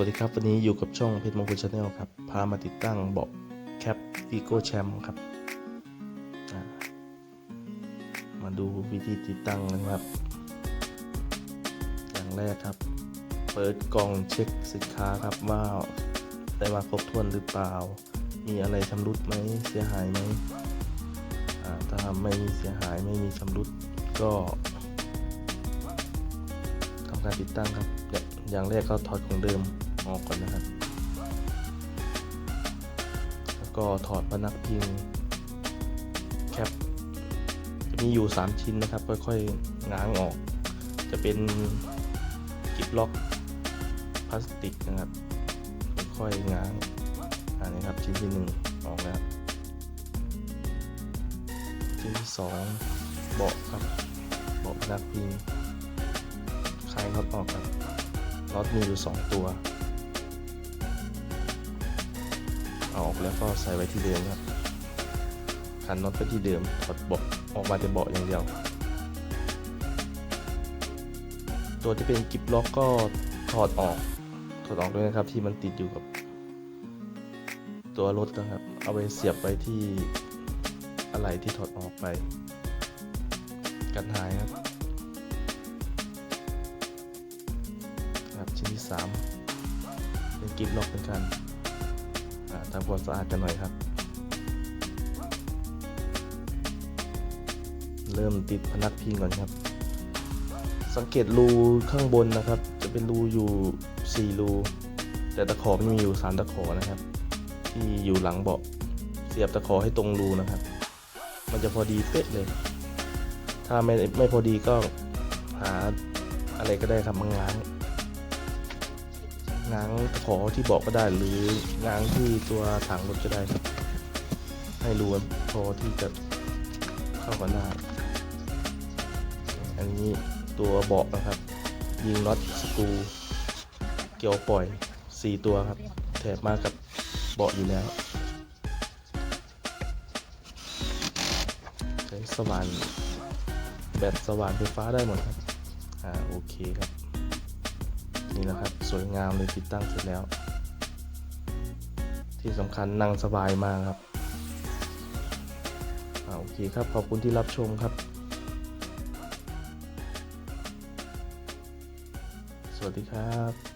วัสดีครับ วันนี้อยู่กับช่องเพชรมงคลชาแนลครับ พามาติดตั้งเบาะแคปวีโก้แชมป์ครับ มาดูวิธีติดตั้งกันครับ อย่างแรกครับ เปิดกล่องเช็คสินค้าครับว่าได้มาครบถ้วนหรือเปล่า มีอะไรชำรุดไหมเสียหายไหมถ้าไม่มีเสียหายไม่มีชำรุดก็ทำการติดตั้งครับอย่างแรกก็ถอดของเดิม ออกก่อนนะครับ แล้วก็ถอดพนักพิงแคปจะมีอยู่ 3 ชิ้นนะครับ ค่อยๆง้างออก จะเป็นกิบล็อกพลาสติกนะครับ ค่อยๆง้างอันนี้ครับชิ้นที่หนึ่งออกแล้วชิ้นที่สองเบาะครับเบาะพนักพิงคลายน็อตออกครับน็อตมีอยู่สองตัว เอาออกแล้วก็ใส่ไว้ที่เดิมครับขันน็อตไปที่เดิมถอดเบาะออกมาแต่เบาะอย่างเดียว ตัวที่เป็นกิบล็อกก็ถอดออกถอดออกด้วยนะครับที่มันติดอยู่กับ ตัวรถนะครับ เอาไปเสียบไว้ที่อะไรที่ถอดออกไป กันหายครับครับชิ้นที่3เป็นกิฟล็อกเหมือนกัน ทำความสะอาดกันหน่อยครับ เริ่มติดพนักพิงก่อนครับ สังเกตรูข้างบนนะครับ จะเป็นรูอยู่ 4 รู แต่ตะขอมันมีอยู่ 3 ตะขอนะครับ ที่อยู่หลังเบาะเสียบตะขอให้ตรงรูนะครับ มันจะพอดีเป๊ะเลย ถ้าไม่ไม่พอดีก็หาอะไรก็ได้ครับมาง้าง ง้างขอที่บาะก็ได้หรือง้างที่ตัวถังรถก็ได้ครับ ให้รูมันพอที่จะเข้ากันได้อันนี้ตัวเบาะนะครับ ยิงน็อตสกรูเกี่ยวปล่อย 4 ตัวครับ แถบมากับเบาะอยู่แล้วใช้สว่านแบตสว่านไฟฟ้าได้หมดครับ อ่า โอเคครับ นี่นะครับ สวยงามเลยติดตั้งเสร็จแล้ว ที่สำคัญนั่งสบายมากครับอโอเคครับ ขอบคุณที่รับชมครับ สวัสดีครับ